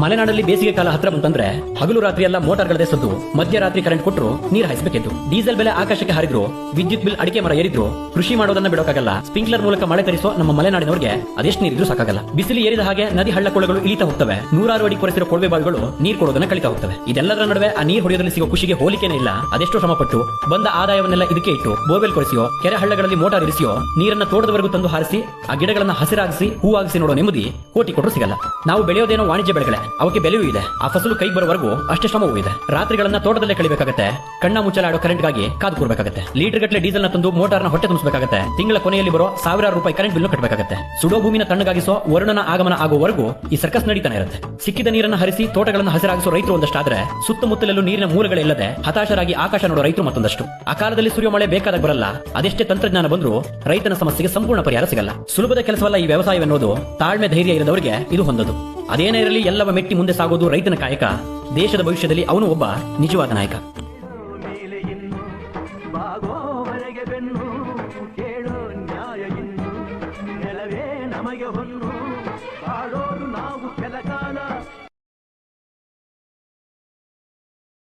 ಮಲೆನಾಡಲ್ಲಿ ಬೇಸಿಗೆ ಕಾಲ ಹತ್ರ ಬಂತಂದ್ರೆ ಹಗಲು ರಾತ್ರಿ ಎಲ್ಲ ಮೋಟಾರ್ಗಳದೇ ಸದ್ದು. ಮಧ್ಯರಾತ್ರಿ ಕರೆಂಟ್ ಕೊಟ್ಟರು ನೀರು ಹಾಯಿಸಬೇಕಿತ್ತು. ಡೀಸೆಲ್ ಬೆಲೆ ಆಕಾಶಕ್ಕೆ ಹಾರಿದ್ರು, ವಿದ್ಯುತ್ ಬಿಲ್ ಅಡಿಕೆ ಮರ ಏರಿದ್ರು, ಕೃಷಿ ಮಾಡೋದನ್ನ ಬಿಡೋಕಾಗಲ್ಲ. ಸ್ಪ್ರಿಂಕ್ಲರ್ ಮೂಲಕ ಮಳೆ ತರಿಸೋ ನಮ್ಮ ಮಲೆನಾಡಿನವರಿಗೆ ಅದೆಷ್ಟು ನೀರಿದ್ರು ಸಾಕಾಗಲ್ಲ. ಬಿಸಿಲು ಏರಿದ ಹಾಗೆ ನದಿ ಹಳ್ಳ ಕೊಳಗಳು ಇಳಿತಾ ಹೋಗ್ತವೆ. ನೂರಾರು ಅಡಿ ಕೊರೆಸಿರೋ ಕೊಳವೆ ಬಾವಿಗಳು ನೀರು ಕೊಡೋದನ್ನ ಕಳಿತಾ ಹೋಗ್ತವೆ. ಇದೆಲ್ಲದರ ನಡುವೆ ಆ ನೀರು ಹೊಡೆಯೋದ್ರಲ್ಲಿ ಸಿಗೋ ಖುಷಿಗೆ ಹೋಲಿಕೆನೇ ಇಲ್ಲ. ಅದೆಷ್ಟು ಶ್ರಮ ಪಟ್ಟು ಬಂದ ಆದಾಯವನ್ನೆಲ್ಲ ಇದಕ್ಕೆ ಇಟ್ಟು ಬೋರ್ವೆಲ್ ಕೊರೆಸಿಯೋ, ಕೆರೆ ಹಳ್ಳಗಳಲ್ಲಿ ಮೋಟಾರ್ ಇರಿಸಿಯೋ, ನೀರನ್ನ ತೋಟದವರೆಗೂ ತಂದು ಹಾರಿಸಿ, ಆ ಗಿಡಗಳನ್ನ ಹಸಿರಾಗಿಸಿ, ಹೂವಾಗಿಸಿ ನೋಡೋ ನೆಮ್ಮದಿ ಕೋಟಿ ಕೊಟ್ಟರು ಸಿಗಲ್ಲ. ನಾವು ಬೆಳೆಯೋದೇನೋ ವಾಣಿಜ್ಯ ಬೆಳೆಗಳೇ. ಅವಕ್ಕೆ ಬೆಲೆಯೂ ಇದೆ. ಆ ಫಸಲು ಕೈ ಬರುವವರೆಗೂ ಅಷ್ಟೇ ಶ್ರಮವೂ ಇದೆ. ರಾತ್ರಿಗಳನ್ನ ತೋಟದಲ್ಲೇ ಕಳಿಬೇಕಾಗತ್ತೆ. ಕಣ್ಣ ಮುಚ್ಚಲಾಡೋ ಕರೆಂಟ್ಗಾಗಿ ಕಾದು ಕೂರ್ಬೇಕಾಗತ್ತೆ. ಲೀಟರ್ ಗಟ್ಟಲೆ ಡೀಸೆಲ್ನ ತಂದು ಮೋಟಾರ್ನ ಹೊಟ್ಟೆ ತುಂಬಿಸಬೇಕಾಗತ್ತೆ. ತಿಂಗಳ ಕೊನೆಯಲ್ಲಿ ಬರೋ ಸಾವಿರಾರು ರೂಪಾಯಿ ಕರೆಂಟ್ ಬಿಲ್ ಕಟ್ಟಬೇಕಾಗತ್ತೆ ಸುಡೋ ಭೂಮಿನ ತಣ್ಣಗಾಗಿಸೋ ವರುಣನ ಆಗಮನ ಆಗುವವರೆಗೂ ಈ ಸರ್ಕಸ್ ನಡೀತಾನೆ ಇರುತ್ತೆ. ಸಿಕ್ಕಿದ ನೀರನ್ನ ಹರಿಸಿ ತೋಟಗಳನ್ನು ಹಸಿರಾಗಿಸೋ ರೈತರು ಒಂದಷ್ಟಾದ್ರೆ ಸುತ್ತಮುತ್ತಲಲ್ಲೂ ನೀರಿನ ಮೂಲಗಳಿಲ್ಲದೆ ಹತಾಶರಾಗಿ ಆಕಾಶ ನೋಡೋ ರೈತರು ಮತ್ತೊಂದಷ್ಟು. ಆ ಕಾಲದಲ್ಲಿ ಸೂರ್ಯ ಮಳೆ ಬೇಕಾದಾಗ ಬರಲ್ಲ. ಅದೆಷ್ಟೇ ತಂತ್ರಜ್ಞಾನ ಬಂದರೂ ರೈತನ ಸಮಸ್ಯೆಗೆ ಸಂಪೂರ್ಣ ಪರಿಹಾರ ಸಿಗಲ್ಲ. ಸುಲಭದ ಕೆಲಸವಲ್ಲ ಈ ವ್ಯವಸಾಯವೆನ್ನುವುದು. ತಾಳ್ಮೆ ಧೈರ್ಯ ಇರದವರಿಗೆ ಇದು ಹೊಂದದು. ಅದೇನೇ ಇರಲಿ ಎಲ್ಲವ ಮೆಟ್ಟಿ ಮುಂದೆ ಸಾಗೋದು ರೈತನ ಕಾಯಕ. ದೇಶದ ಭವಿಷ್ಯದಲ್ಲಿ ಅವನು ಒಬ್ಬ ನಿಜವಾದ ನಾಯಕ.